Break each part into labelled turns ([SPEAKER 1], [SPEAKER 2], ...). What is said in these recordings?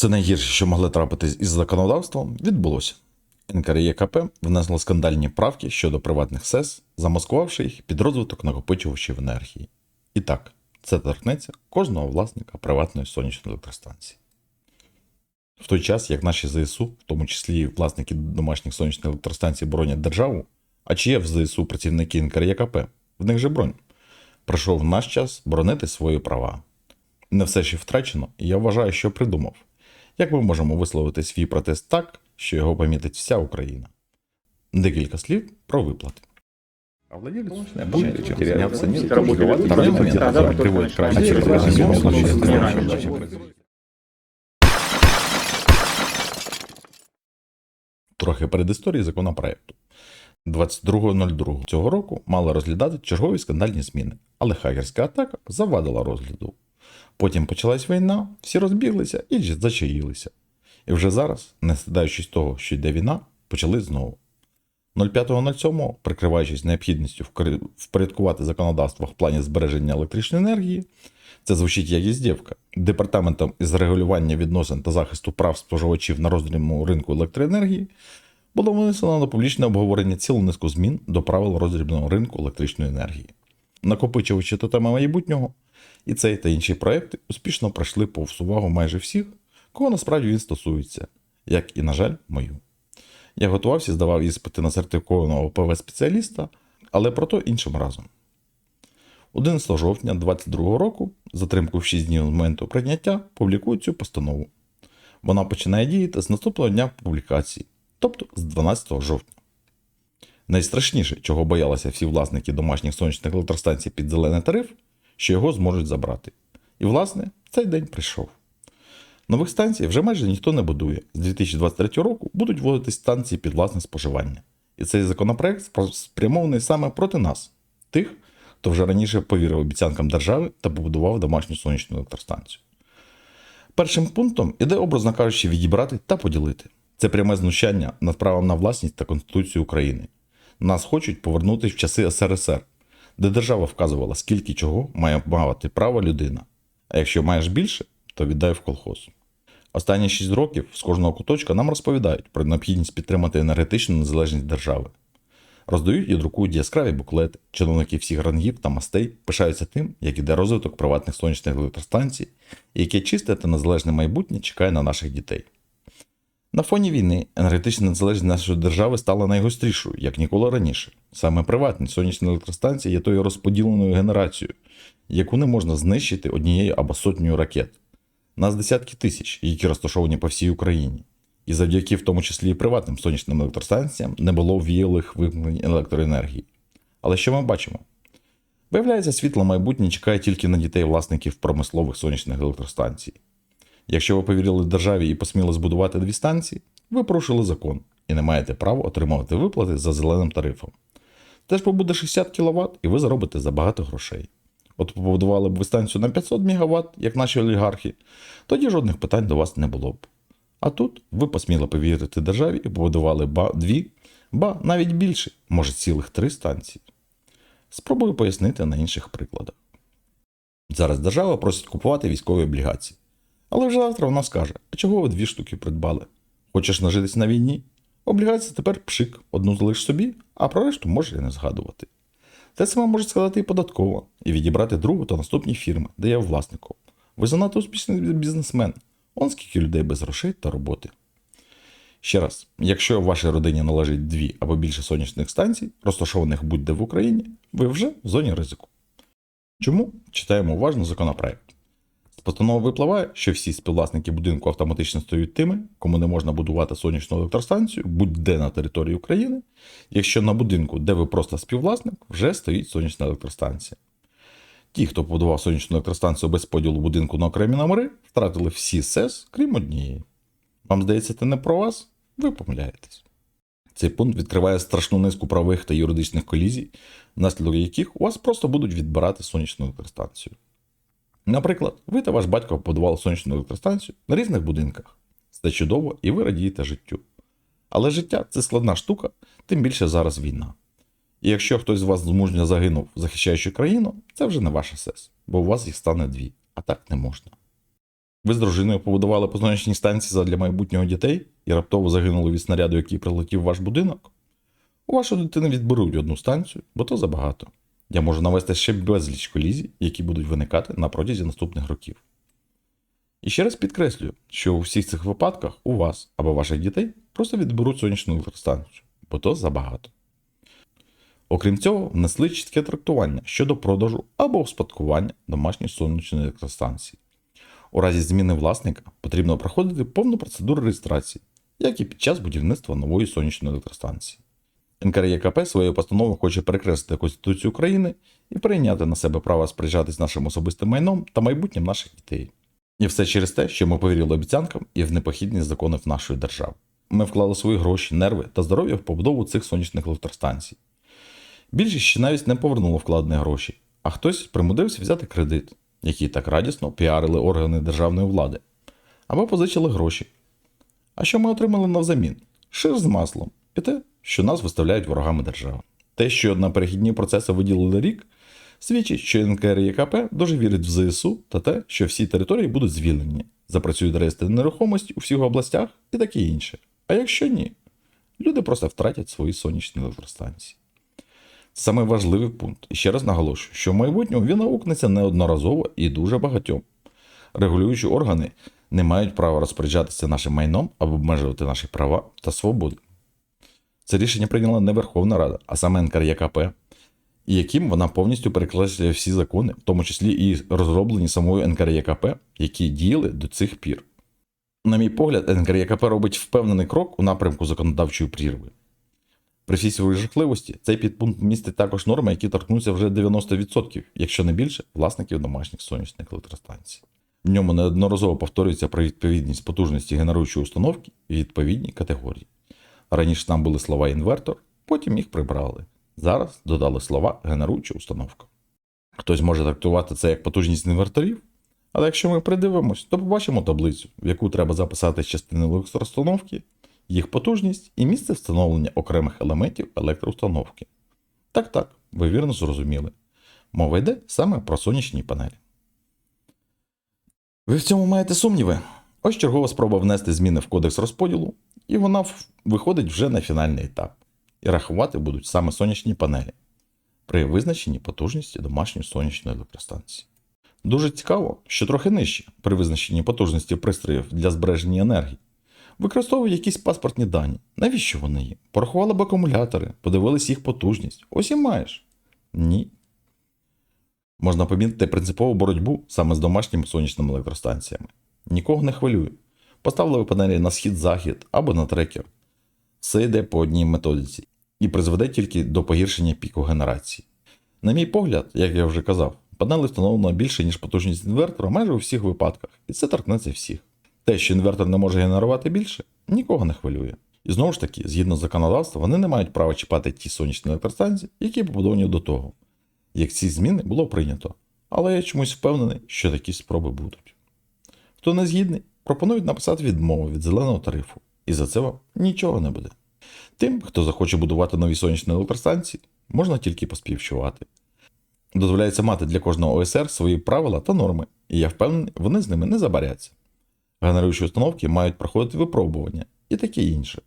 [SPEAKER 1] Все найгірше, що могли трапитись із законодавством, відбулося. НКРЄКП внесло скандальні правки щодо приватних СЕС, замаскувавши їх під розвиток накопичувачів енергії. І так, це торкнеться кожного власника приватної сонячної електростанції. В той час, як наші ЗСУ, в тому числі власники домашніх сонячних електростанцій, боронять державу, а чи є в ЗСУ працівники НКРЄКП? В них же бронь. Прийшов наш час боронити свої права. Не все ще втрачено, і я вважаю, що придумав. Як ми можемо висловити свій протест так, що його помітить вся Україна? Декілька слів про виплати. А владелец будет теряться нет, второй момент, приводит к
[SPEAKER 2] через.
[SPEAKER 1] Трохи передісторії законопроекту. 22.02 цього року мали розглядати чергові скандальні зміни, але хакерська атака завадила розгляду. Потім почалась війна, всі розбіглися і зачаїлися. І вже зараз, не стидаючись того, що йде війна, почали знову. 05.07, прикриваючись необхідністю впорядкувати законодавство в плані збереження електричної енергії, це звучить як іздівка. Департаментом із регулювання відносин та захисту прав споживачів на роздрібному ринку електроенергії було винесено на публічне обговорення цілу низку змін до правил роздрібного ринку електричної енергії. Накопичувачі та теми майбутнього, і цей та інші проекти успішно пройшли повз увагу майже всіх, кого насправді він стосується, як і, на жаль, мою. Я готувався, здавав іспити на сертифікованого ОПВ спеціаліста, але про то іншим разом. 11 жовтня 2022 року, затримку в 6 днів з моменту прийняття, публікують цю постанову. Вона починає діяти з наступного дня публікації, тобто з 12 жовтня. Найстрашніше, чого боялися всі власники домашніх сонячних електростанцій під зелений тариф, що його зможуть забрати. І, власне, цей день прийшов. Нових станцій вже майже ніхто не будує. З 2023 року будуть вводити станції під власне споживання. І цей законопроект спрямований саме проти нас, тих, хто вже раніше повірив обіцянкам держави та побудував домашню сонячну електростанцію. Першим пунктом іде, образно кажучи, відібрати та поділити. Це пряме знущання над правом на власність та Конституцію України. Нас хочуть повернути в часи СРСР, де держава вказувала, скільки чого має мати право людина. А якщо маєш більше, то віддай в колхоз. Останні 6 років з кожного куточка нам розповідають про необхідність підтримати енергетичну незалежність держави. Роздають і друкують яскраві буклети, чиновники всіх рангів та мастей пишаються тим, як іде розвиток приватних сонячних електростанцій, яке чисте та незалежне майбутнє чекає на наших дітей. На фоні війни енергетична незалежність нашої держави стала найгострішою, як ніколи раніше. Саме приватні сонячні електростанції є тою розподіленою генерацією, яку не можна знищити однією або сотнею ракет. Нас десятки тисяч, які розташовані по всій Україні. І завдяки в тому числі і приватним сонячним електростанціям не було віялих вимкнень електроенергії. Але що ми бачимо? Виявляється, світло майбутнє чекає тільки на дітей власників промислових сонячних електростанцій. Якщо ви повірили державі і посміли збудувати дві станції, ви порушили закон і не маєте права отримувати виплати за зеленим тарифом. Теж побуде 60 кВт, і ви заробите забагато грошей. От побудували б ви станцію на 500 МВт, як наші олігархи, тоді жодних питань до вас не було б. А тут ви посміли повірити державі і побудували ба дві, ба навіть більше, може цілих три станції. Спробую пояснити на інших прикладах. Зараз держава просить купувати військові облігації. Але вже завтра вона скаже: а чого ви дві штуки придбали? Хочеш нажитись на війні? Облігації тепер пшик, одну залиш собі, а про решту можеш і не згадувати. Те саме може сказати і податково, і відібрати другу та наступні фірми, де я власником. Ви занадто успішний бізнесмен. Он скільки людей без грошей та роботи. Ще раз, якщо в вашій родині належить дві або більше сонячних станцій, розташованих будь-де в Україні, ви вже в зоні ризику. Чому? Читаємо уважно законопроект. З постанови випливає, що всі співвласники будинку автоматично стають тими, кому не можна будувати сонячну електростанцію будь-де на території України, якщо на будинку, де ви просто співвласник, вже стоїть сонячна електростанція. Ті, хто побудував сонячну електростанцію без поділу будинку на окремі номери, втратили всі СЕС, крім однієї. Вам здається, це не про вас? Ви помиляєтесь. Цей пункт відкриває страшну низку правових та юридичних колізій, внаслідок яких у вас просто будуть відбирати сонячну електростанцію. Наприклад, ви та ваш батько побудували сонячну електростанцію на різних будинках. Це чудово і ви радієте життю. Але життя це складна штука, тим більше зараз війна. І якщо хтось з вас змужньо загинув, захищаючи країну, це вже не ваша сес, бо у вас їх стане дві, а так не можна. Ви з дружиною побудували по сонячній станції для майбутнього дітей і раптово загинули від снаряду, який прилетів в ваш будинок? У вашої дитини відберуть одну станцію, бо то забагато. Я можу навести ще безліч колізій, які будуть виникати на протязі наступних років. І ще раз підкреслюю, що у всіх цих випадках у вас або ваших дітей просто відберуть сонячну електростанцію, бо то забагато. Окрім цього, внесли чітке трактування щодо продажу або успадкування домашньої сонячної електростанції. У разі зміни власника потрібно проходити повну процедуру реєстрації, як і під час будівництва нової сонячної електростанції. НКРЄКП своєю постановою хоче перекреслити Конституцію України і прийняти на себе право розпоряджатись нашим особистим майном та майбутнім наших дітей. І все через те, що ми повірили обіцянкам і в непохідність законів нашої держави. Ми вклали свої гроші, нерви та здоров'я в побудову цих сонячних електростанцій. Більшість ще навіть не повернуло вкладені гроші, а хтось примудився взяти кредит, який так радісно піарили органи державної влади, або позичили гроші. А що ми отримали навзамін? Шир з маслом і те, що нас виставляють ворогами держави. Те, що на перехідні процеси виділили рік, свідчить, що НКРЄКП дуже вірить в ЗСУ та те, що всі території будуть звільнені, запрацюють реєстри нерухомості у всіх областях і таке інше. А якщо ні, люди просто втратять свої сонячні електростанції. Саме важливий пункт. І ще раз наголошую, що в майбутньому він аукнеться неодноразово і дуже багатьом. Регулюючі органи не мають права розпоряджатися нашим майном або обмежувати наші права та свободи. Це рішення прийняла не Верховна Рада, а саме НКРЄКП, і яким вона повністю перекреслює всі закони, в тому числі і розроблені самою НКРЄКП, які діяли до цих пір. На мій погляд, НКРЄКП робить впевнений крок у напрямку законодавчої прірви. При всій своїй жахливості цей підпункт містить також норми, які торкнуться вже 90%, якщо не більше, власників домашніх сонячних електростанцій. В ньому неодноразово повторюється про відповідність потужності генеруючої установки і відповідні категорії. Раніше там були слова інвертор, потім їх прибрали. Зараз додали слова генеруюча установка. Хтось може трактувати це як потужність інверторів, але якщо ми придивимось, то побачимо таблицю, в яку треба записати частини електроустановки, їх потужність і місце встановлення окремих елементів електроустановки. Так так, ви вірно зрозуміли. Мова йде саме про сонячні панелі. Ви в цьому маєте сумніви? Ось чергова спроба внести зміни в кодекс розподілу, і вона виходить вже на фінальний етап. І рахувати будуть саме сонячні панелі при визначенні потужності домашньої сонячної електростанції. Дуже цікаво, що трохи нижче при визначенні потужності пристроїв для збереження енергії. Використовують якісь паспортні дані. Навіщо вони є? Порахували б акумулятори, подивились їх потужність. Ось і маєш. Ні. Можна помітити принципову боротьбу саме з домашніми сонячними електростанціями. Нікого не хвилює. Поставили ви панелі на схід-захід або на трекер. Все йде по одній методиці і призведе тільки до погіршення піку генерації. На мій погляд, як я вже казав, панели встановлено більше, ніж потужність інвертора майже у всіх випадках, і це торкнеться всіх. Те, що інвертор не може генерувати більше, нікого не хвилює. І знову ж таки, згідно законодавства, вони не мають права чіпати ті сонячні електростанції, які побудовані до того, як ці зміни було прийнято. Але я чомусь впевнений, що такі спроби будуть. Хто не згідний, пропонують написати відмову від зеленого тарифу, і за це вам нічого не буде. Тим, хто захоче будувати нові сонячні електростанції, можна тільки поспівчувати. Дозволяється мати для кожного ОСР свої правила та норми, і я впевнений, вони з ними не забаряться. Генеруючі установки мають проходити випробування і таке інше.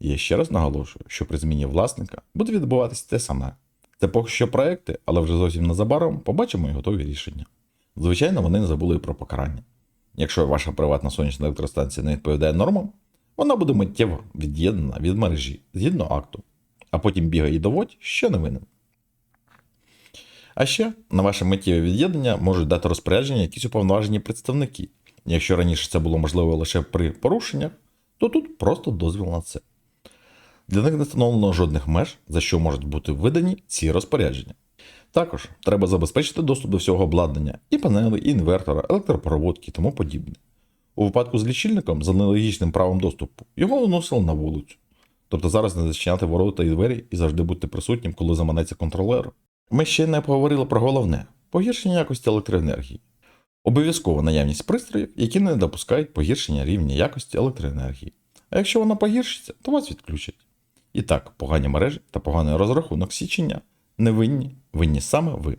[SPEAKER 1] І я ще раз наголошую, що при зміні власника буде відбуватися те саме. Це поки що проекти, але вже зовсім незабаром побачимо і готові рішення. Звичайно, вони не забули про покарання. Якщо ваша приватна сонячна електростанція не відповідає нормам, вона буде миттєво від'єднана від мережі згідно акту, а потім бігає і доводь, що не винен. А ще на ваше миттєве від'єднання можуть дати розпорядження якісь уповноважені представники. Якщо раніше це було можливо лише при порушеннях, то тут просто дозвіл на це. Для них не встановлено жодних меж, за що можуть бути видані ці розпорядження. Також треба забезпечити доступ до всього обладнання і панели, і інвертора, електропроводки і тому подібне. У випадку з лічильником з аналогічним правом доступу його виносили на вулицю. Тобто зараз не зачиняти ворота і двері і завжди бути присутнім, коли заманеться контролер. Ми ще не поговорили про головне погіршення якості електроенергії. Обов'язково наявність пристроїв, які не допускають погіршення рівня якості електроенергії. А якщо вона погіршиться, то вас відключать. І так, погані мережі та поганий розрахунок січення не винні, винні саме ви.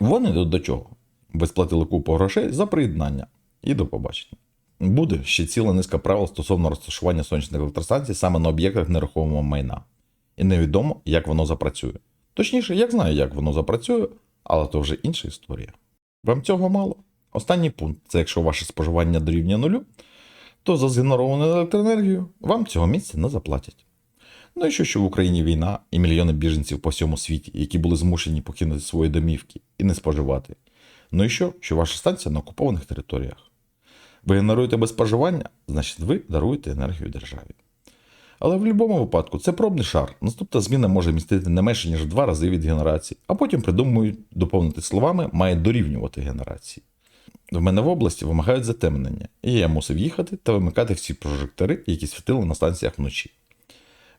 [SPEAKER 1] Вони тут до чого? Ви сплатили купу грошей за приєднання. і до побачення. Буде ще ціла низка правил стосовно розташування сонячних електростанцій саме на об'єктах нерухомого майна. І невідомо, як воно запрацює. Точніше, як знаю, як воно запрацює, але то вже інша історія. Вам цього мало? Останній пункт це якщо ваше споживання дорівнює нулю, то за згенеровану електроенергію вам цього місця не заплатять. Ну і що, що в Україні війна і мільйони біженців по всьому світі, які були змушені покинути свої домівки і не споживати. Ну і що, що ваша станція на окупованих територіях. Ви генеруєте без споживання, значить ви даруєте енергію державі. Але в будь-якому випадку це пробний шар. Наступна зміна може містити не менше, ніж два рази від генерації, а потім придумують доповнити словами має дорівнювати генерації. В мене в області вимагають затемнення, і я мусив їхати та вимикати всі прожектори, які світили на станціях вночі.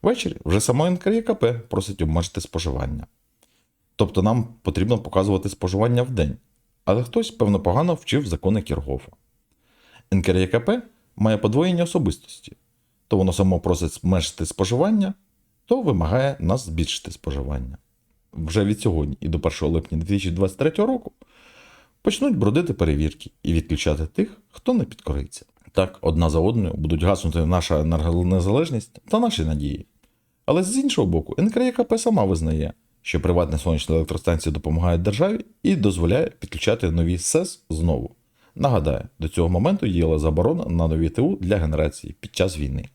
[SPEAKER 1] Ввечері вже само НКРЄКП просить обмежити споживання. Тобто нам потрібно показувати споживання в день, але хтось, певно, погано вчив закони Кіргофа. НКРЄКП має подвоєння особистості, то воно само просить зменшити споживання, то вимагає нас збільшити споживання. Вже від сьогодні і до 1 липня 2023 року почнуть бродити перевірки і відключати тих, хто не підкориться. Так, одна за одною будуть гаснути наша енергонезалежність та наші надії. Але з іншого боку, НКРЄКП сама визнає, що приватні сонячні електростанції допомагають державі і дозволяє підключати нові СЕС знову. Нагадаю, до цього моменту діяла заборона на нові ТУ для генерації під час війни.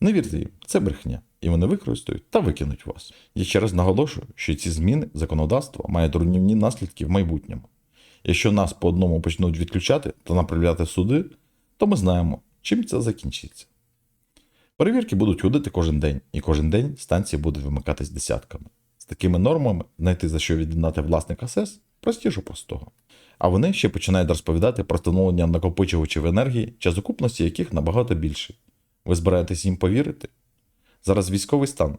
[SPEAKER 1] Не вірте їм, це брехня, і вони використають та викинуть вас. Я ще раз наголошую, що ці зміни законодавства мають руйнівні наслідки в майбутньому. Якщо нас по одному почнуть відключати та направляти в суди, то ми знаємо, чим це закінчиться. Перевірки будуть ходити кожен день, і кожен день станції будуть вимикатись десятками. З такими нормами знайти за що віддати власника СЕС простіше простого. А вони ще починають розповідати про встановлення накопичувачів енергії, час окупності яких набагато більший. Ви збираєтесь їм повірити? Зараз військовий стан,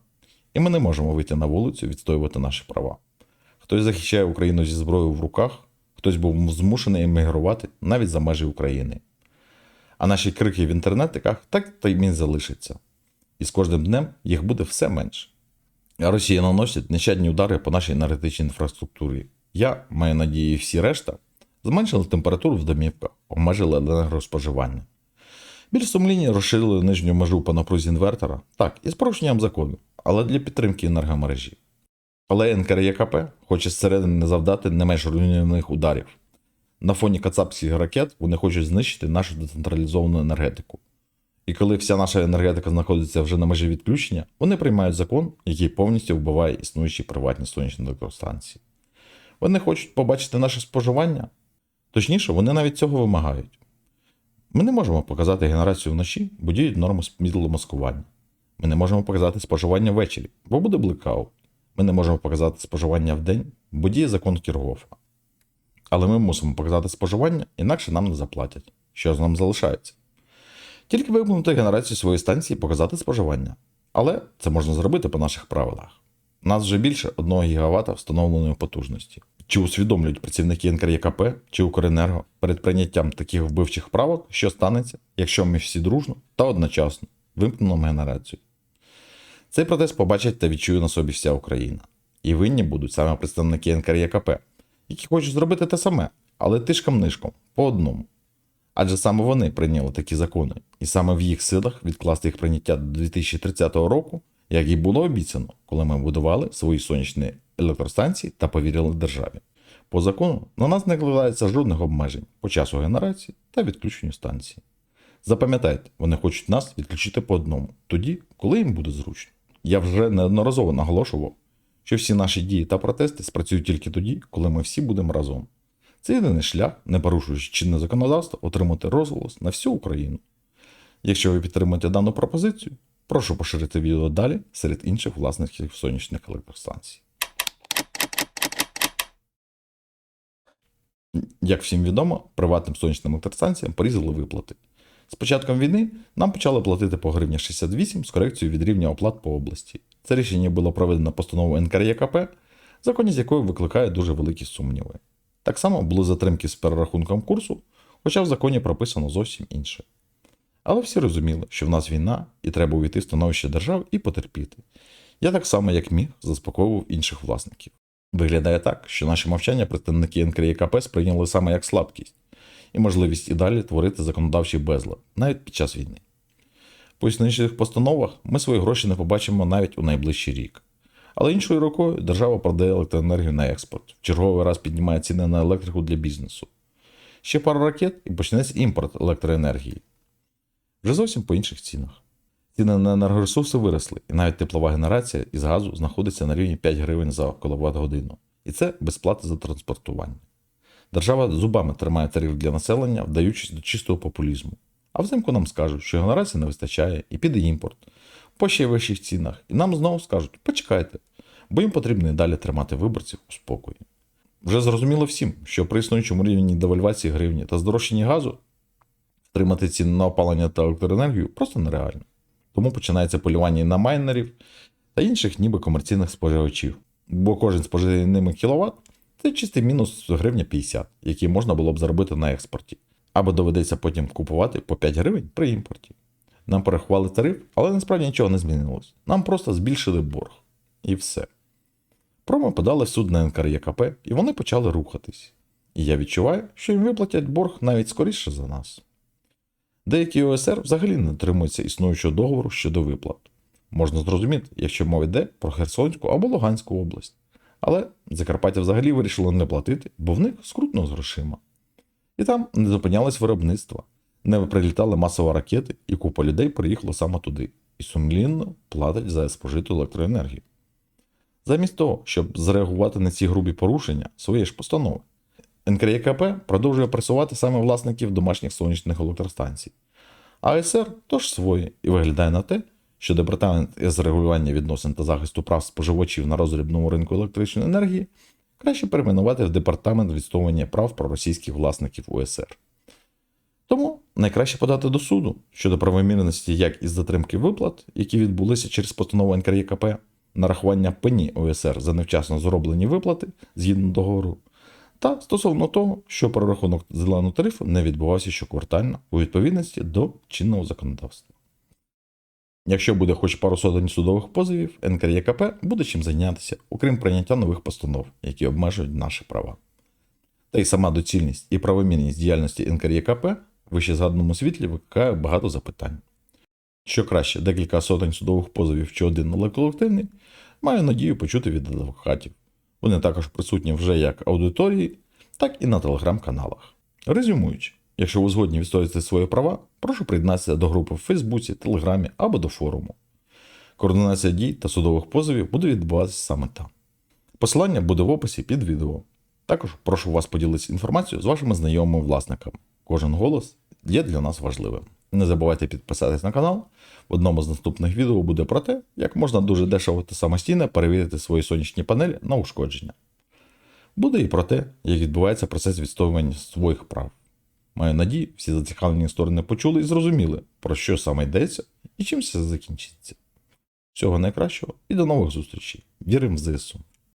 [SPEAKER 1] і ми не можемо вийти на вулицю відстоювати наші права. Хтось захищає Україну зі зброєю в руках, хтось був змушений емігрувати навіть за межі України. А наші крики в інтернетиках так та й залишаться. І з кожним днем їх буде все менше. Росія наносить нещадні удари по нашій енергетичній інфраструктурі. Я, маю надії, всі решта зменшили температуру в домівках, обмежили енергоспоживання. Більш сумлінні розширили нижню межу по напрузі інвертора, так, із порушенням закону, але для підтримки енергомережі. Але НКРЄКП хоче зсередини завдати не менш руйнівних ударів. На фоні кацапських ракет вони хочуть знищити нашу децентралізовану енергетику. І коли вся наша енергетика знаходиться вже на межі відключення, вони приймають закон, який повністю вбиває існуючі приватні сонячні електростанції. Вони хочуть побачити наше споживання. Точніше, вони навіть цього вимагають. Ми не можемо показати генерацію вночі, бо діють норми маскування. Ми не можемо показати споживання ввечері, бо буде блекаут. Ми не можемо показати споживання в день, бо діє закон Кіргофа. Але ми мусимо показати споживання, інакше нам не заплатять. Що ж нам залишається? Тільки вимкнути генерацію своєї станції і показати споживання. Але це можна зробити по наших правилах. У нас вже більше 1 ГВт встановленої потужності. Чи усвідомлюють працівники НКРЄКП чи Укренерго перед прийняттям таких вбивчих правок, що станеться, якщо ми всі дружно та одночасно вимкнемо генерацію? Цей протест побачить та відчує на собі вся Україна. І винні будуть саме представники НКРЄКП, які хочуть зробити те саме, але тишком-нишком, по одному. Адже саме вони прийняли такі закони, і саме в їх силах відкласти їх прийняття до 2030 року, як і було обіцяно, коли ми будували свої сонячні електростанції та повірили державі. По закону на нас не накладається жодних обмежень по часу генерації та відключенню станції. Запам'ятайте, вони хочуть нас відключити по одному, тоді, коли їм буде зручно. Я вже неодноразово наголошував, що всі наші дії та протести спрацюють тільки тоді, коли ми всі будемо разом. Це єдиний шлях, не порушуючи чинне законодавство, отримати розголос на всю Україну. Якщо ви підтримуєте дану пропозицію, прошу поширити відео далі серед інших власників сонячних електростанцій. Як всім відомо, приватним сонячним електростанціям порізали виплати. З початком війни нам почали платити по гривні 68 з корекцією від рівня оплат по області. Це рішення було проведено постановою НКРЄКП, законність якої викликає дуже великі сумніви. Так само були затримки з перерахунком курсу, хоча в законі прописано зовсім інше. Але всі розуміли, що в нас війна і треба увійти в становище держав і потерпіти. Я так само, як міг, заспокоював інших власників. Виглядає так, що наші мовчання представники НКРЄКП сприйняли саме як слабкість, і можливість і далі творити законодавчий безлад, навіть під час війни. По існуючих постановах ми свої гроші не побачимо навіть у найближчий рік. Але іншою рукою держава продає електроенергію на експорт, в черговий раз піднімає ціни на електрику для бізнесу. Ще пару ракет і почнеться імпорт електроенергії. Вже зовсім по інших цінах. Ціни на енергоресурси виросли, і навіть теплова генерація із газу знаходиться на рівні 5 гривень за кВт годину. І це без плати за транспортування. Держава зубами тримає тариф для населення, вдаючись до чистого популізму. А взимку нам скажуть, що генерації не вистачає і піде імпорт по ще вищих цінах. І нам знову скажуть: почекайте, бо їм потрібно і далі тримати виборців у спокої. Вже зрозуміло всім, що при існуючому рівні девальвації гривні та здорожчанні газу втримати ціни на опалення та електроенергію просто нереально. Тому починається полювання і на майнерів та інших ніби комерційних споживачів. Бо кожен спожитий ними кіловат це чистий мінус гривня 50, який можна було б заробити на експорті. Або доведеться потім купувати по 5 гривень при імпорті. Нам порахували тариф, але насправді нічого не змінилось. Нам просто збільшили борг. І все. Промо подали суд на НКРЄКП, і вони почали рухатись. І я відчуваю, що їм виплатять борг навіть скоріше за нас. Деякі ОСР взагалі не дотримуються існуючого договору щодо виплат. Можна зрозуміти, якщо мова йде про Херсонську або Луганську область. Але Закарпаття взагалі вирішило не платити, бо в них скрутно з грошима. І там не зупинялось виробництво, не прилітали масово ракети, і купа людей приїхало саме туди і сумлінно платять за спожиту електроенергію. Замість того, щоб зреагувати на ці грубі порушення своєї ж постанови, НКРЄКП продовжує пресувати саме власників домашніх сонячних електростанцій. А СР тож свої і виглядає на те, що департамент із регулювання відносин та захисту прав споживачів на роздрібному ринку електричної енергії краще перейменувати в департамент відстоювання прав проросійських власників УСР. Тому найкраще подати до суду щодо правомірності як із затримки виплат, які відбулися через постанову НКРЄКП, нарахування пені ОСР за невчасно зроблені виплати згідно договору, та стосовно того, що прорахунок зеленого тарифу не відбувався щоквартально у відповідності до чинного законодавства. Якщо буде хоч пару сотень судових позовів, НКРЄКП буде чим зайнятися, окрім прийняття нових постанов, які обмежують наші права. Та й сама доцільність і правомірність діяльності НКРЄКП в вищезгаданому світлі викликає багато запитань. Що краще, декілька сотень судових позовів чи один колективний, маю надію почути від адвокатів. Вони також присутні вже як аудиторії, так і на телеграм-каналах. Резюмуючи, якщо ви згодні відстоювати свої права, прошу приєднатися до групи в Фейсбуці, Телеграмі або до форуму. Координація дій та судових позовів буде відбуватися саме там. Посилання буде в описі під відео. Також прошу вас поділитися інформацією з вашими знайомими власниками. Кожен голос є для нас важливим. Не забувайте підписатись на канал. В одному з наступних відео буде про те, як можна дуже дешево та самостійно перевірити свої сонячні панелі на ушкодження. Буде і про те, як відбувається процес відстоювання своїх прав. Маю надію, всі зацікавлені сторони почули і зрозуміли, про що саме йдеться і чим все закінчиться. Всього найкращого і до нових зустрічей. Віримо в ЗСУ.